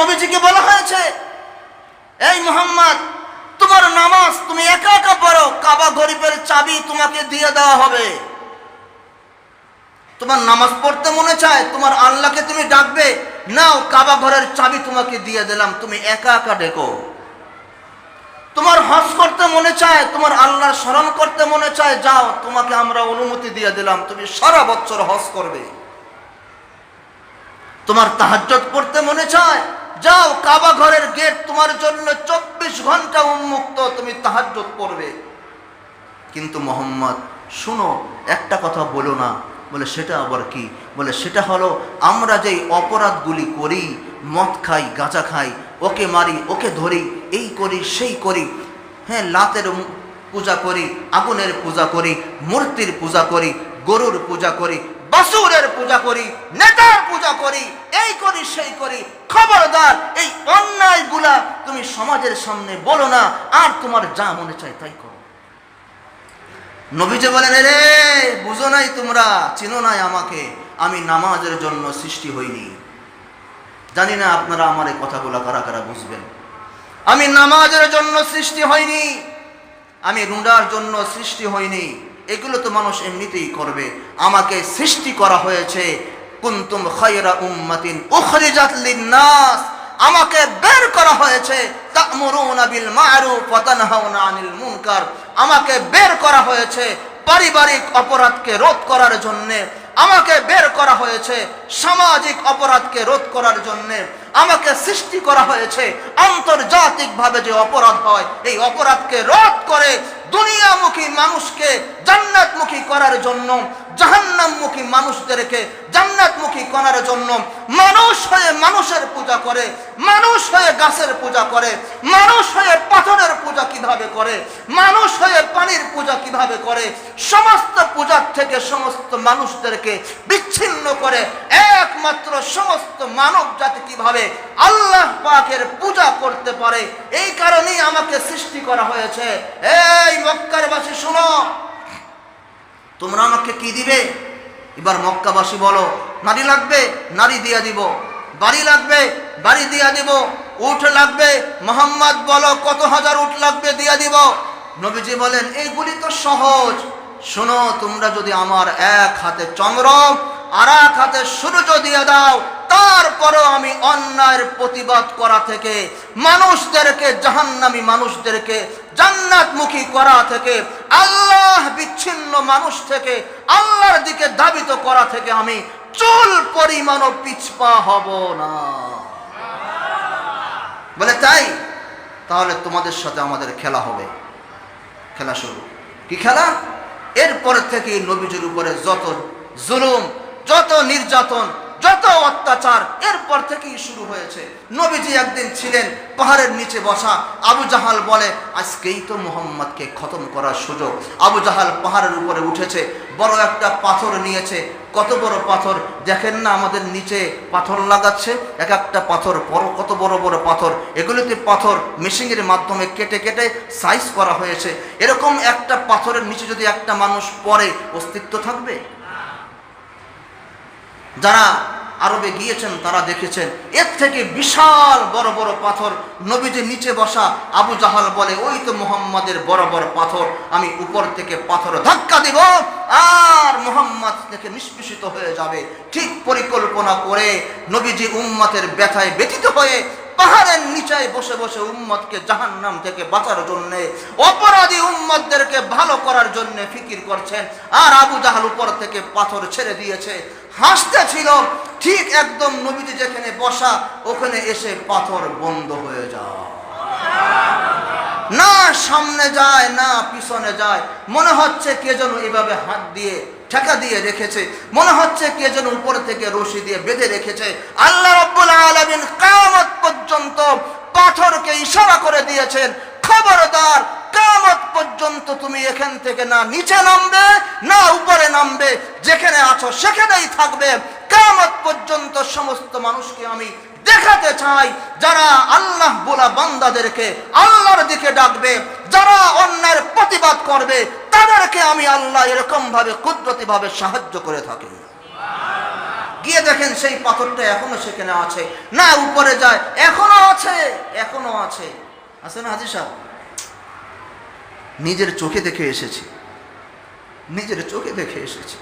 নবীজিকে বলা হয়েছে, এই মোহাম্মদ, তোমার নামাজ তুমি একা একা পড়ো, কাবা গরিবের চাবি তোমাকে দিয়ে দেওয়া হবে। তোমার নামাজ পড়তে মনে চায়, তোমার আল্লাহকে তুমি ডাকবে, নাও কাবা ঘরের চাবি তোমাকে দিয়ে দিলাম, তুমি একা একা ডেকো। তোমার হজ করতে মনে চায়, তোমার আল্লাহর স্মরণ করতে মনে চায়, যাও, তোমাকে আমরা অনুমতি দিয়ে দিলাম, তুমি সারা বছর হজ করবে। তোমার তাহাজ্জত পড়তে মনে চায় যাও, কাবা ঘরের গেট তোমার জন্য চব্বিশ ঘণ্টা উন্মুক্ত, তুমি তাহাজ্জত পড়বে। কিন্তু মোহাম্মদ, শুনো, একটা কথা বলো না। বলে, সেটা আবার কি? বলে, সেটা হলো, আমরা যেই অপরাধগুলি করি, মদ খাই, গাঁজা খাই, ওকে মারি, ওকে ধরি, এই করি, সেই করি হ্যাঁ লাতের পূজা করি, আগুনের পূজা করি, মূর্তির পূজা করি, গরুর পূজা করি বাসুরের পূজা করি, নেতার পূজা করি, এই করি, সেই করি। খবরদার, এই অন্যায়গুলা তুমি সমাজের সামনে বলো না, আর তোমার যা মনে চায় তাই করো। নবীজি বলেন রে বুঝো নাই তোমরা, চিনো নাই আমাকে, আমি নামাজের জন্য সৃষ্টি হইনি। জানি না আপনারা আমার এই কথাগুলো কারা কারা বুঝবেন। আমি নামাজের জন্য সৃষ্টি হইনি, আমি রুডার জন্য সৃষ্টি হইনি এগুলো তো মানুষ এমনিতেই করবে। আমাকে সৃষ্টি করা হয়েছে। কুন্তুম খায়রা উম্মাতিন উখরিজাত লিন-নাস। আমাকে বের করা হয়েছে। তা'মুরুনা বিল মা'রুফ ওয়া তানহাউনা আনিল মুনকার। আমাকে বের করা হয়েছে পারিবারিক অপরাধকে রোধ করার জন্যে। আমাকে বের করা হয়েছে সামাজিক অপরাধকে রোধ করার জন্যে। আমাকে সৃষ্টি করা হয়েছে আন্তর্জাতিকভাবে যে অপরাধ হয়, এই অপরাধকে রোধ করে দুনিয়ামুখী মানুষকে জান্নাতমুখী করার জন্য জাহান্নামমুখী মানুষদেরকে জান্নাতমুখী করার জন্য মানুষ হয়ে মানুষের পূজা করে, মানুষ হয়ে গাছের পূজা করে, মানুষ হয়ে পাথরের পূজা কীভাবে করে, মানুষ হয়ে পানির পূজা কীভাবে করে, সমস্ত পূজার থেকে সমস্ত মানুষদেরকে বিচ্ছিন্ন করে, একমাত্র সমস্ত মানব জাতি কীভাবে আল্লাহ পাকের পূজা করতে পারে, এই কারণেই আমাকে সৃষ্টি করা হয়েছে। এই মক্কার বাসী শুনো। তোমরা আমাকে কি দিবে? এবার মক্কাবাসী বলো, নারী লাগবে? নারী দিয়া দিব। বাড়ি লাগবে? বাড়ি দিয়া দিব। উঠ লাগবে? মোহাম্মদ বলো, কত হাজার উঠ লাগবে দিয়া দিব। নবীজি বলেন এইগুলি তো সহজ। শোনো, তোমরা যদি আমার এক হাতে চন্দ্র, আর এক হাতে সূর্য দিয়ে দাও তারপরও আমি অন্যায়ের প্রতিবাদ করা থেকে, মানুষদেরকে, জাহান্নামী মানুষদেরকে, জান্নাতমুখী করা থেকে, আল্লাহ বিচ্ছিন্ন মানুষ থেকে, আল্লাহর দিকে দাবিত করা থেকে আমি চুল পরিমাণও পিছপা হব না। বলে, তাই? তাহলে তোমাদের সাথে আমাদের খেলা হবে। খেলা শুরু। কি খেলা? এরপর থেকে নবীজির উপরে যত জুলুম, যত নির্যাতন যত অত্যাচার এরপর থেকেই শুরু হয়েছে। নবীজি একদিন ছিলেন পাহাড়ের নিচে বসা। আবু জাহাল বলে, আজকেই তো মোহাম্মদকে খতম করার সুযোগ। আবু জাহাল পাহাড়ের উপরে উঠেছে, বড় একটা পাথর নিয়েছে। কত বড় পাথর? দেখেন না আমাদের নিচে পাথর লাগাচ্ছে, এক একটা পাথর বড়, কত বড় বড় পাথর। এগুলিতে পাথর মেশিনের মাধ্যমে কেটে কেটে সাইজ করা হয়েছে। এরকম একটা পাথরের নিচে যদি একটা মানুষ পড়ে, অস্তিত্ব থাকবে? যারা আরবে গিয়েছেন, তারা দেখেছেন, এর থেকে বিশাল বড় বড় পাথর নবীজি নিচে বসা আবু জাহাল বলে, ওই তো মোহাম্মদের বড় বড় পাথর, আমি উপর থেকে পাথর ধাক্কা দিব আর মোহাম্মদ থেকে নিষ্পেষিত হয়ে যাবে। ঠিক পরিকল্পনা করে নবীজি উম্মতের ব্যথায় ব্যথিত হয়ে পাহাড়ের নিচায় বসে বসে উম্মতকে জাহান্নাম থেকে বাঁচার জন্য, অপরাধী উম্মতদেরকে ভালো করার জন্য ফিকির করছেন। আর আবু জাহাল উপর থেকে পাথর ছেড়ে দিয়েছে। হাসতে ছিল ঠিক একদম নবীজি যেখানে বসা, ওখানে এসে পাথর বন্ধ হয়ে যায়। না সামনে যায়, না পিছনে যায়। মনে হচ্ছে কে যেন এভাবে হাত দিয়ে ঠেকা দিয়ে রেখেছে। মনে হচ্ছে কে যেন উপর থেকে রশি দিয়ে বেঁধে রেখেছে। আল্লাহ রব্বুল আলামিন কিয়ামত পর্যন্ত পাথরকে ইশারা করে দিয়েছেন। খবরদার কিয়ামত পর্যন্ত তুমি এখান থেকে না নিচে নামবে, না উপরে নামবে, যেখানে আছো সেখানেই থাকবে। কিয়ামত পর্যন্ত সমস্ত মানুষকে আমি দেখাতে চাই, যারা আল্লাহ বলা বান্দাদেরকে আল্লাহর দিকে ডাকবে, যারা অন্যায়ের প্রতিবাদ করবে, তাদেরকে আমি আল্লাহ এরকম ভাবে কুদরতি ভাবে সাহায্য করে থাকি। গিয়ে দেখেন সেই পাথরটা এখনও সেখানে আছে। না উপরে যায়, এখনও আছে এখনও আছে। আছে না হাজি সাহেব? নিজের চোখে দেখে এসেছি। নিজের চোখে দেখে এসেছি।